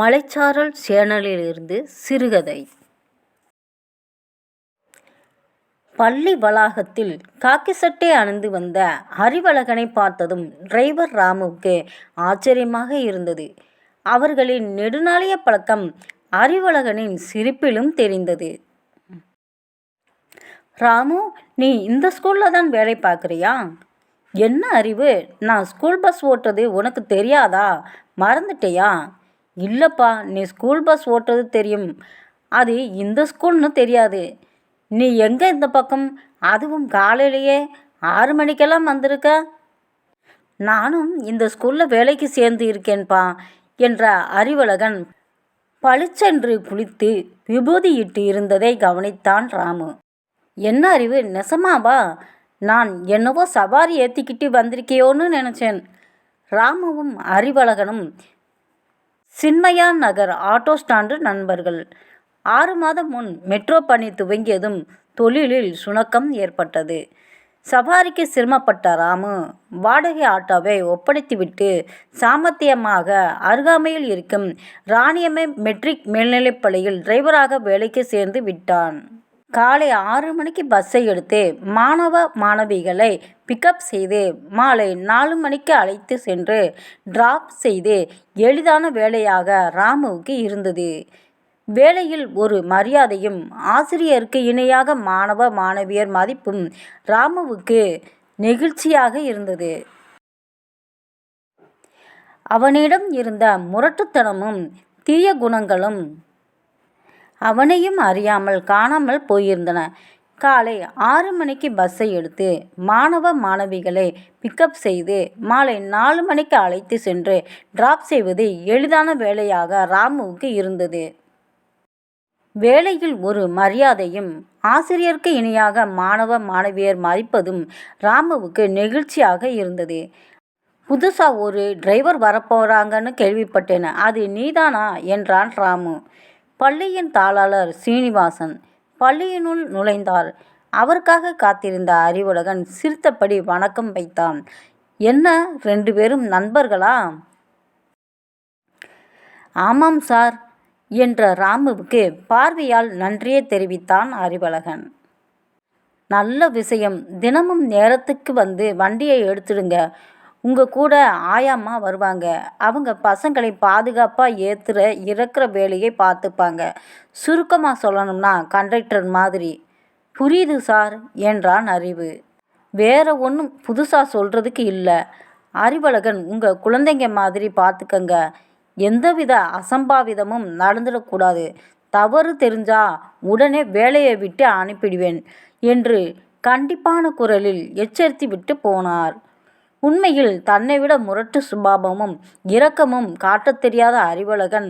மலைச்சாரல் சேனலிலிருந்து சிறுகதை பள்ளி வளாகத்தில் காக்கி சட்டை அணிந்து வந்த அறிவழகனை பார்த்ததும் டிரைவர் ராமுவுக்கு ஆச்சரியமாக இருந்தது. அவர்களின் நெடுநாளைய பழக்கம் அறிவழகனின் சிரிப்பிலும் தெரிந்தது. ராமு நீ இந்த ஸ்கூலில் தான் வேலை பார்க்குறியா என்ன அறிவு நான் ஸ்கூல் பஸ் ஓட்டுறது உனக்கு தெரியாதா மறந்துட்டியா? இல்லைப்பா நீ ஸ்கூல் பஸ் ஓட்டுறது தெரியும். அது இந்த ஸ்கூல்னு தெரியாது. நீ எங்கே இந்த பக்கம் அதுவும் காலையிலேயே ஆறு மணிக்கெல்லாம் வந்திருக்க? நானும் இந்த ஸ்கூலில் வேலைக்கு சேர்ந்து இருக்கேன்பா என்ற அறிவழகன் பளிச்சென்று குளித்து விபூதியிட்டு இருந்ததை கவனித்தான் ராமு. என்ன அறிவு நெசமாவா? நான் என்னவோ சவாரி ஏற்றிக்கிட்டு வந்திருக்கியோன்னு நினச்சேன் ராமுவும் அறிவழகனும் சின்மயா நகர் ஆட்டோ ஸ்டாண்டு நண்பர்கள். ஆறு மாதம் முன் மெட்ரோ பணி துவங்கியதும் தொழிலில் சுணக்கம் ஏற்பட்டது. சவாரிக்கு சிரமப்பட்ட ராமு வாடகை ஆட்டோவை ஒப்படைத்துவிட்டு சாமர்த்தியமாக அருகாமையில் இருக்கும் ராணியம்மை மெட்ரிக் மேல்நிலைப்பள்ளியில் டிரைவராக வேலைக்கு சேர்ந்து விட்டான். காலை ஆறு மணிக்கு பஸ்ஸை எடுத்து மாணவ மாணவிகளை பிக்கப் செய்து மாலை நாலு மணிக்கு அழைத்து சென்று டிராப் செய்து எளிதான வேலையாக ராமுவுக்கு இருந்தது. வேலையில் ஒரு மரியாதையும் ஆசிரியருக்கு இணையாக மாணவ மாணவியர் மதிப்பும் ராமுவுக்கு நெகிழ்ச்சியாக இருந்தது. அவனிடம் இருந்த முரட்டுத்தனமும் தீய குணங்களும் அவனையும் அறியாமல் காணாமல் போயிருந்தன. காலை ஆறு மணிக்கு பஸ்ஸை எடுத்து மாணவ மாணவிகளை பிக்கப் செய்து மாலை நாலு மணிக்கு அழைத்து சென்று டிராப் செய்வது எளிதான வேலையாக ராமுவுக்கு இருந்தது. வேலையில் ஒரு மரியாதையும் ஆசிரியருக்கு இணையாக மாணவ மாணவியர் மதிப்பதும் ராமுவுக்கு நெகிழ்ச்சியாக இருந்தது. புதுசாக ஒரு டிரைவர் வரப்போகிறாங்கன்னு கேள்விப்பட்டேன் அது நீதானா என்றான் ராமு. பள்ளியின் தாளாளர் சீனிவாசன் பள்ளியினுள் நுழைந்தார். அவருக்காக காத்திருந்த அறிவுலகன் சிரித்தபடி வணக்கம் வைத்தான். என்ன ரெண்டு பேரும் நண்பர்களா? ஆமாம் சார் என்ற ராமுவுக்கு பார்வையால் நன்றியே தெரிவித்தான் அறிவழகன். நல்ல விஷயம் தினமும் நேரத்துக்கு வந்து வண்டியை எடுத்துடுங்க. உங்கள் கூட ஆயாம்மா வருவாங்க. அவங்க பசங்களை பாதுகாப்பாக ஏற்றுற இறக்குற வேலையை பார்த்துப்பாங்க. சுருக்கமாக சொல்லணும்னா கண்டக்டர் மாதிரி. புரியுது சார் என்றான் அறிவு. வேற ஒன்றும் புதுசாக சொல்கிறதுக்கு இல்லை அறிவழகன் உங்கள் குழந்தைங்க மாதிரி பார்த்துக்கங்க. எந்தவித அசம்பாவிதமும் நடந்துடக்கூடாது தவறு தெரிஞ்சா உடனே வேலையை விட்டு அனுப்பிடுவேன் என்று கண்டிப்பான குரலில் எச்சரித்து விட்டு போனார். உண்மையில் தன்னைவிட முரட்டு சுபாவமும் இரக்கமும் காட்டத் தெரியாத அறிவழகன்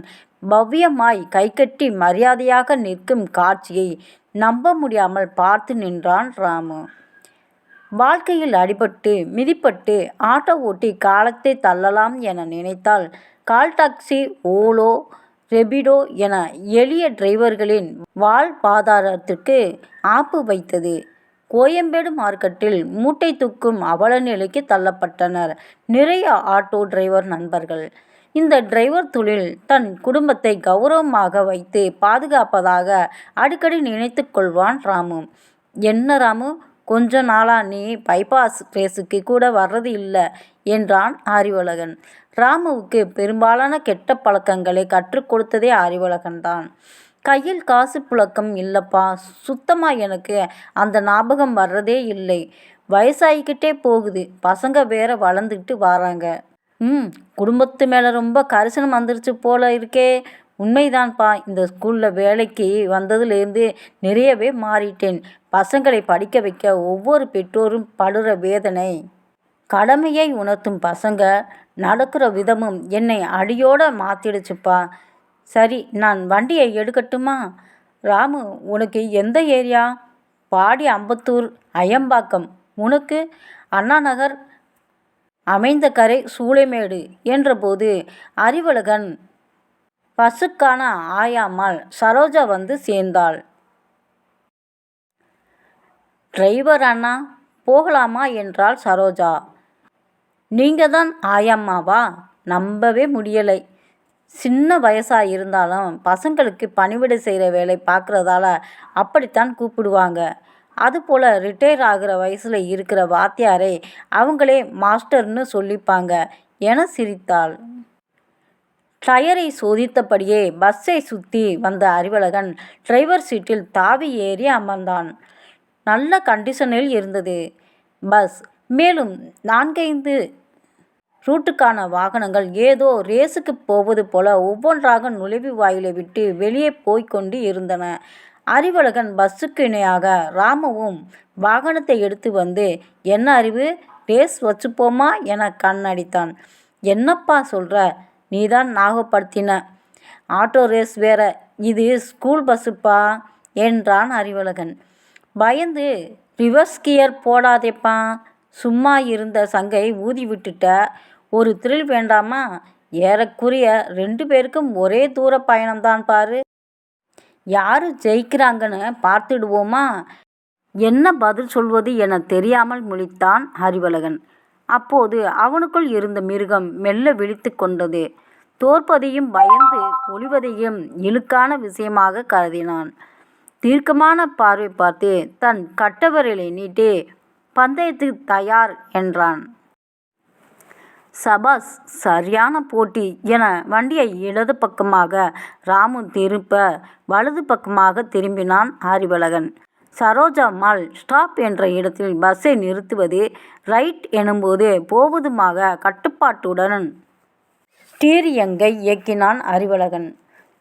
பவ்யமாய் கைகட்டி மரியாதையாக நிற்கும் காட்சியை நம்ப முடியாமல் பார்த்து நின்றான் ராமு. வாழ்க்கையில் அடிபட்டு மிதிப்பட்டு ஆட்டோ ஓட்டி காலத்தை தள்ளலாம் என நினைத்தால் கால் டாக்சி ஓலோ ரெபிடோ என எளிய டிரைவர்களின் வாழ்வாதாரத்திற்கு ஆப்பு வைத்தது. கோயம்பேடு மார்க்கெட்டில் மூட்டை தூக்கும் அவல நிலைக்கு தள்ளப்பட்டனர் நிறைய ஆட்டோ டிரைவர் நண்பர்கள். இந்த டிரைவர் தொழில் தன் குடும்பத்தை கௌரவமாக வைத்து பாதுகாப்பதாக அடிக்கடி நினைத்து கொள்வான் ராமு. என்ன ராமு கொஞ்ச நாளா நீ பைபாஸ் ரேஸுக்கு கூட வர்றது இல்லை என்றான் அறிவழகன். ராமுவுக்கு பெரும்பாலான கெட்ட பழக்கங்களை கற்றுக் கொடுத்ததே அறிவழகன் தான். கையில் காசு புழக்கம் இல்லைப்பா சுத்தமாக எனக்கு அந்த ஞாபகம் வர்றதே இல்லை. வயசாயிக்கிட்டே போகுது பசங்க வேற வளர்ந்துக்கிட்டு வராங்க ம் குடும்பத்து மேலே ரொம்ப கரிசனம் வந்துருச்சு போல இருக்கே. உண்மைதான்ப்பா இந்த ஸ்கூலில் வேலைக்கு வந்ததுலேருந்து நிறையவே மாறிட்டேன். பசங்களை படிக்க வைக்க ஒவ்வொரு பெற்றோரும் படுற வேதனை. கடமையை உணர்த்தும் பசங்க நடக்கிற விதமும் என்னை அடியோட மாத்திடுச்சுப்பா. சரி நான் வண்டியை எடுக்கட்டுமா? ராமு உனக்கு எந்த ஏரியா? பாடி அம்பத்தூர் அயம்பாக்கம். உனக்கு? அண்ணாநகர் அமைந்தகரை சூளைமேடு என்றபோது அறிவழகன் பசுக்கான ஆயாமால் சரோஜா வந்து சேர்ந்தாள். டிரைவர் அண்ணா போகலாமா என்றாள் சரோஜா. நீங்கள் தான் ஆயாம்மாவா? நம்பவே முடியலை. சின்ன வயசாக இருந்தாலும் பசங்களுக்கு பணிவிடை செய்கிற வேலை பார்க்குறதால அப்படித்தான் கூப்பிடுவாங்க. அதுபோல் ரிட்டையர் ஆகிற வயசில் இருக்கிற வாத்தியாரை அவங்களே மாஸ்டர்னு சொல்லிப்பாங்க. என சிரித்தாள். டயரை சோதித்தபடியே பஸ்ஸை சுற்றி வந்த அறிவழகன் டிரைவர் சீட்டில் தாவி ஏறி அமர்ந்தான். நல்ல கண்டிஷனில் இருந்தது. பஸ் மேலும் நான்கைந்து ரூட்டுக்கான வாகனங்கள் ஏதோ ரேஸுக்கு போவது போல ஒவ்வொன்றாக நுழைவு வாயிலை விட்டு வெளியே போய்க் கொண்டு இருந்தன. அறிவழகன் பஸ்ஸுக்கு இணையாக ராமுவும் வாகனத்தை எடுத்து வந்து என்ன அறிவு? ரேஸ் வச்சுப்போமா? என கண்ணடித்தான். என்னப்பா சொல்கிற நீதான் ஞாபகப்படுத்தின ஆட்டோ ரேஸ் வேற. இது ஸ்கூல் பஸ்ஸுப்பா? என்றான் அறிவழகன். பயந்து ரிவர்ஸ் கியர் போடாதேப்பா. சும்மா இருந்த சங்கை ஊதி விட்டுட்ட. ஒரு த்ரில் வேண்டாமா? ஏறக்குறைய ரெண்டு பேருக்கும் ஒரே தூர பயணம்தான் பாரு. யாரு ஜெயிக்கிறாங்கன்னு பார்த்துடுவோமா? என்ன பதில் சொல்வது என தெரியாமல் முழித்தான் ஹரிவலகன். அப்போது அவனுக்குள் இருந்த மிருகம் மெல்ல விழித்து கொண்டது. தோற்பதையும் பயந்து ஒளிவதையும் இழுக்கான விஷயமாக கருதினான். தீர்க்கமான பார்வை பார்த்து தன் கட்டவரலை நீட்டி பந்தயத்துக்கு தயார் என்றான். சபாஸ் சரியான போட்டி என வண்டியை இடது பக்கமாக ராமு திருப்ப வலது பக்கமாக திரும்பினான் அறிவழகன் சரோஜா மால் ஸ்டாப் என்ற இடத்தில் பஸ்ஸை நிறுத்துவது ரைட் எனும்போது போவதுமாக கட்டுப்பாட்டுடன் ஸ்டீரியங்கை இயக்கினான் அறிவழகன்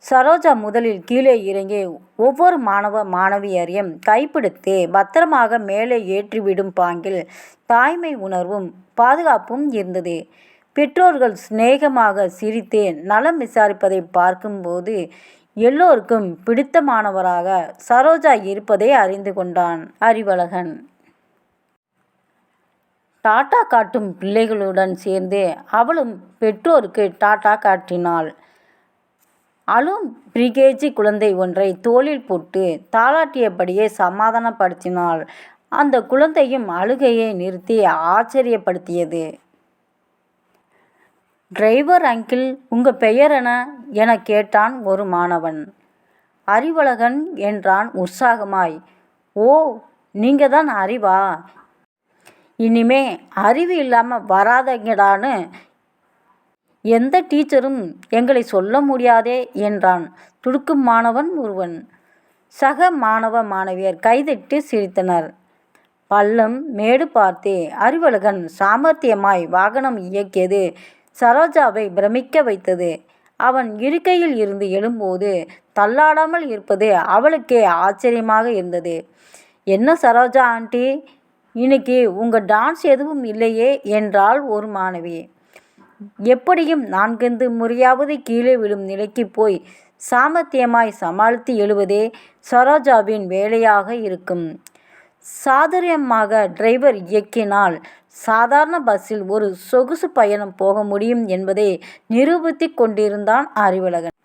சரோஜா முதலில் கீழே இறங்கி ஒவ்வொரு மாணவ மாணவியரையும் கைப்பிடித்து பத்திரமாக மேலே ஏற்றிவிடும் பாங்கில் தாய்மை உணர்வும் பாதுகாப்பும் இருந்தது. பெற்றோர்கள் சிநேகமாக சிரித்து நலம் விசாரிப்பதை பார்க்கும்போது எல்லோருக்கும் பிடித்தமானவராக சரோஜா இருப்பதை அறிந்து கொண்டான் அறிவழகன். டாட்டா காட்டும் பிள்ளைகளுடன் சேர்ந்து அவளும் பெற்றோருக்கு டாட்டா காட்டினாள். அழும் பிரிகேஜி குழந்தை ஒன்றை தோளில் போட்டு தாளாட்டியபடியே சமாதானப்படுத்தினாள். அந்த குழந்தையும் அழுகையை நிறுத்தி ஆச்சரியப்படுத்தியது. டிரைவர் அங்கிள் உங்கள் பெயர் என்ன? என கேட்டான் ஒரு மாணவன். அறிவழகன் என்றான் உற்சாகமாய். ஓ நீங்க தான் அறிவா? இனிமே அறிவு இல்லாமல் வராதங்கடான்னு எந்த டீச்சரும் எங்களை சொல்ல முடியாதே என்றான் துடுக்கும் மாணவன் ஒருவன். சக மாணவ மாணவியர் கைதிட்டு சிரித்தனர். பள்ளம் மேடு பார்த்தே அறிவழகன் சாமர்த்தியமாய் வாகனம் இயக்கியது. சரோஜாவை பிரமிக்க வைத்தது. அவன் இருக்கையில் இருந்து எழும்போது தள்ளாடாமல் இருப்பது அவளுக்கே ஆச்சரியமாக இருந்தது. என்ன சரோஜா ஆண்டி இன்னைக்கு உங்கள் டான்ஸ் எதுவும் இல்லையே? என்றாள் ஒரு மாணவி. எப்படியும் நான்கைந்து முறையாவது கீழே விழும் நிலைக்கு போய் சாமர்த்தியமாய் சமாளித்து எழுவதே சரோஜாவின் வேலையாக இருக்கும். சாதுரியமாக டிரைவர் இயக்கினால் சாதாரண பஸ்ஸில் ஒரு சொகுசு பயணம் போக முடியும் என்பதை நிரூபித்து கொண்டிருந்தான் அறிவழகன்.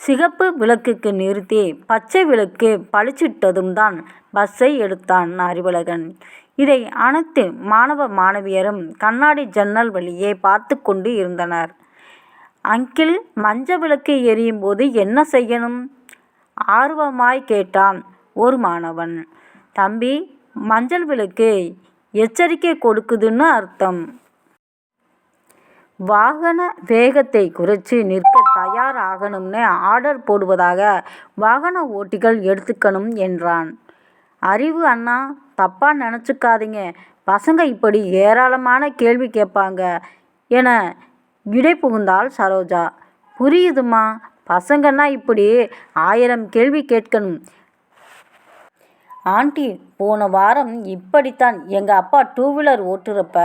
சிகப்பு விளக்குக்கு நிறுத்தி பச்சை விளக்கு பளிச்சிட்டதும் தான் பஸ்ஸை எடுத்தான் அறிவழகன். இதை அனைத்து மாணவ மாணவியரும் கண்ணாடி ஜன்னல் வழியே பார்த்து கொண்டு இருந்தனர். அங்கிள் மஞ்ச விளக்கு எரியும் போது என்ன செய்யணும்? ஆர்வமாய் கேட்டான் ஒரு மாணவன். தம்பி மஞ்சள் விளக்கு எச்சரிக்கை கொடுக்குதுன்னு அர்த்தம். வாகன வேகத்தை குறைச்சி நிற்க தயார் ஆகணும்னு ஆர்டர் போடுவதாக வாகன ஓட்டிகள் எடுத்துக்கணும் என்றான். அறிவு அண்ணா தப்பாக நினச்சிக்காதீங்க. பசங்க இப்படி ஏராளமான கேள்வி கேட்பாங்க என விடை புகுந்தாள் சரோஜா. புரியுதுமா? பசங்கன்னா இப்படி ஆயிரம் கேள்வி கேட்கணும். ஆண்டி போன வாரம் இப்படித்தான் எங்கள் அப்பா டூ வீலர் ஓட்டுறப்ப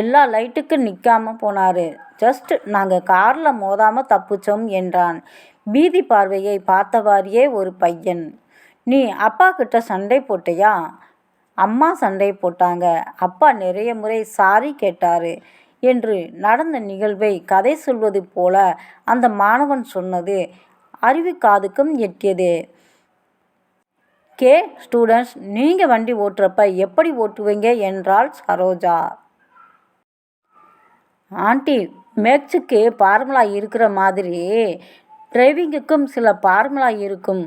எல்லா லைட்டுக்கும் நிற்காம போனார். ஜஸ்ட் நாங்கள் காரில் மோதாமல் தப்பிச்சோம் என்றான். பீதி பார்வையை பார்த்தவாறியே ஒரு பையன். நீ அப்பா கிட்ட சண்டை போட்டியா? அம்மா சண்டை போட்டாங்க. அப்பா நிறைய முறை சாரி கேட்டார் என்று நடந்த நிகழ்வை கதை சொல்வது போல அந்த மாணவன் சொன்னது அறிவு காதுக்கும் எட்டியது. கே ஸ்டூடெண்ட்ஸ் நீங்கள் வண்டி ஓட்டுறப்ப எப்படி ஓட்டுவீங்க என்றாள் சரோஜா. ஆண்டி மேக்ஸுக்கு ஃபார்முலா இருக்கிற மாதிரி டிரைவிங்குக்கும் சில ஃபார்முலா இருக்கும்.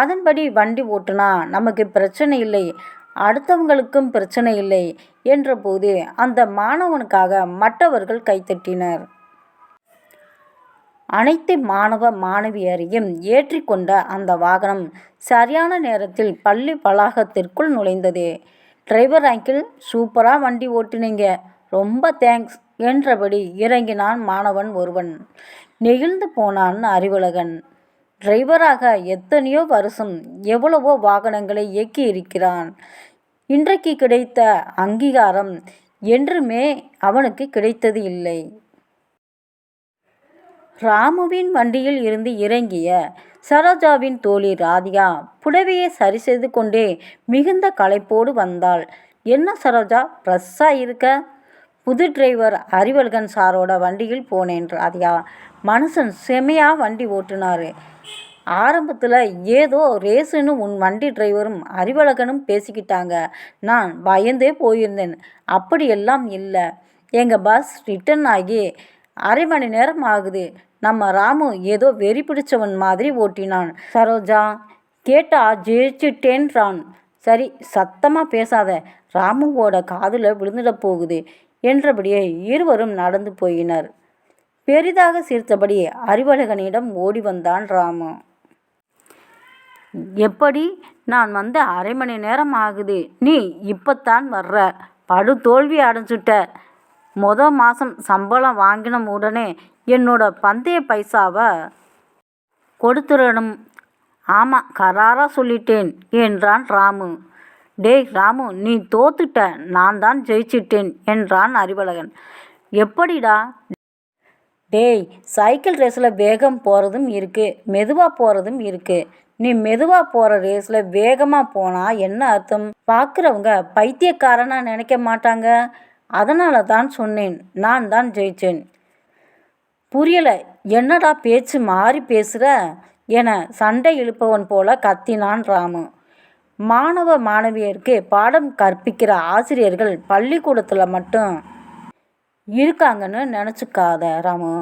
அதன்படி வண்டி ஓட்டுனா நமக்கு பிரச்சனை இல்லை அடுத்தவங்களுக்கும் பிரச்சனை இல்லை என்றபோது அந்த மாணவனுக்காக மற்றவர்கள் கைத்தட்டினர். அனைத்து மாணவ மாணவியரையும் ஏற்றிக்கொண்ட அந்த வாகனம் சரியான நேரத்தில் பள்ளி வளாகத்திற்குள் நுழைந்தது. டிரைவர் அங்கிள் சூப்பராக வண்டி ஓட்டுனீங்க. ரொம்ப தேங்க்ஸ் என்றபடி இறங்கினான் மாணவன் ஒருவன். நெகிழ்ந்து போனான் அறிவுலகன் டிரைவராக எத்தனையோ வருஷம் எவ்வளவோ வாகனங்களை இயக்கி இருக்கிறான். இன்றைக்கு கிடைத்த அங்கீகாரம் என்றுமே அவனுக்கு கிடைத்தது இல்லை. ராமுவின் வண்டியில் இருந்து இறங்கிய சரோஜாவின் தோழி ராதிகா புடவையை சரி செய்து கொண்டே மிகுந்த களைப்போடு வந்தாள். என்ன சரோஜா ஃப்ரெஷ்ஷாக இருக்க? புது டிரைவர் அறிவழகன் சாரோட வண்டியில் போனேன் ராதிகா. மனுஷன் செமையாக வண்டி ஓட்டுனார். ஆரம்பத்தில் ஏதோ ரேஸுன்னு உன் வண்டி டிரைவரும் அறிவழகனும் பேசிக்கிட்டாங்க. நான் பயந்தே போயிருந்தேன். அப்படியெல்லாம் இல்லை. எங்கள் பஸ் ரிட்டர்ன் ஆகி அரை மணி நேரம் ஆகுது. நம்ம ராமு ஏதோ வெறி பிடிச்சவன் மாதிரி ஓட்டினான். சரோஜா கேட்டா ஜெயிச்சுட்டேன்றான். சரி சத்தமாக பேசாத. ராமுவோட காதில் விழுந்துட போகுது என்றபடியே இருவரும் நடந்து போயினர். பெரிதாக சிரித்தபடி அறிவழகனிடம் ஓடி வந்தான் ராமு. எப்படி? நான் வந்து அரை மணி நேரம் ஆகுது. நீ இப்போத்தான் வர்ற. படு தோல்வி அடைஞ்சுட்ட. மொத மாதம் சம்பளம் வாங்கின உடனே என்னோட பந்தய பைசாவை கொடுத்துடணும் ஆமாம் கராராக சொல்லிட்டேன் என்றான் ராமு. டேய் ராமு நீ தோத்துட்ட நான் தான் ஜெயிச்சிட்டேன் என்றான் அறிவழகன். எப்படிடா? டேய் சைக்கிள் ரேஸில் வேகம் போகிறதும் இருக்குது மெதுவாக போகிறதும் இருக்குது நீ மெதுவாக போகிற ரேஸில் வேகமாக போனால் என்ன அர்த்தம்? பார்க்குறவங்க பைத்தியக்காரனாக நினைக்க மாட்டாங்க. அதனால தான் சொன்னேன் நான் தான் ஜெயிச்சேன். புரியலை என்னடா பேச்சு மாறி பேசுகிற என சண்டை இழுப்பவன் போல கத்தினான் ராமு. மாணவ மாணவியருக்கு பாடம் கற்பிக்கிற ஆசிரியர்கள் பள்ளிக்கூடத்தில் மட்டும் இருக்காங்கன்னு நினச்சிக்காத ராமு.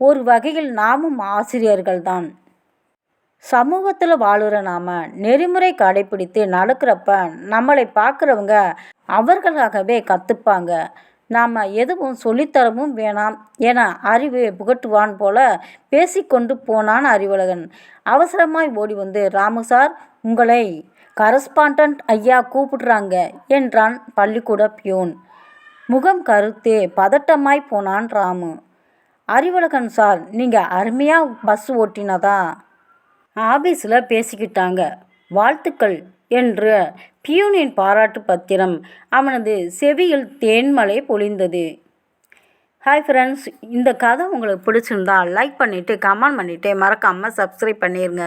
ஒரு வகையில் நாமும் ஆசிரியர்கள் தான் சமூகத்தில் வாழுற நாம் நெறிமுறை கடைப்பிடித்து நடக்கிறப்ப நம்மளை பார்க்குறவங்க அவர்களாகவே கற்றுப்பாங்க நாம் எதுவும் சொல்லித்தரவும் வேணாம் என அறிவு புகட்டுவான் போல பேசிக்கொண்டு போனான் அறிவுலகன் அவசரமாய் ஓடி வந்து ராமு சார் உங்களை கரஸ்பாண்டன்ட் ஐயா கூப்பிடுறாங்க என்றான் பள்ளிக்கூட பியூன். முகம் கருத்தே பதட்டமாய் போனான் ராமு. அறிவுலகன் சார் நீங்கள் அருமையாக பஸ் ஓட்டினதா? ஆபீஸில் பேசிக்கிட்டாங்க. வாழ்த்துக்கள் என்று பியூனின் பாராட்டு பத்திரம் அவனது செவியில் தேன்மலை பொழிந்தது. ஹாய் ஃப்ரெண்ட்ஸ் இந்த கதை உங்களுக்கு பிடிச்சிருந்தா லைக் பண்ணிவிட்டு கமெண்ட் பண்ணிவிட்டு மறக்காமல் சப்ஸ்கிரைப் பண்ணிடுங்க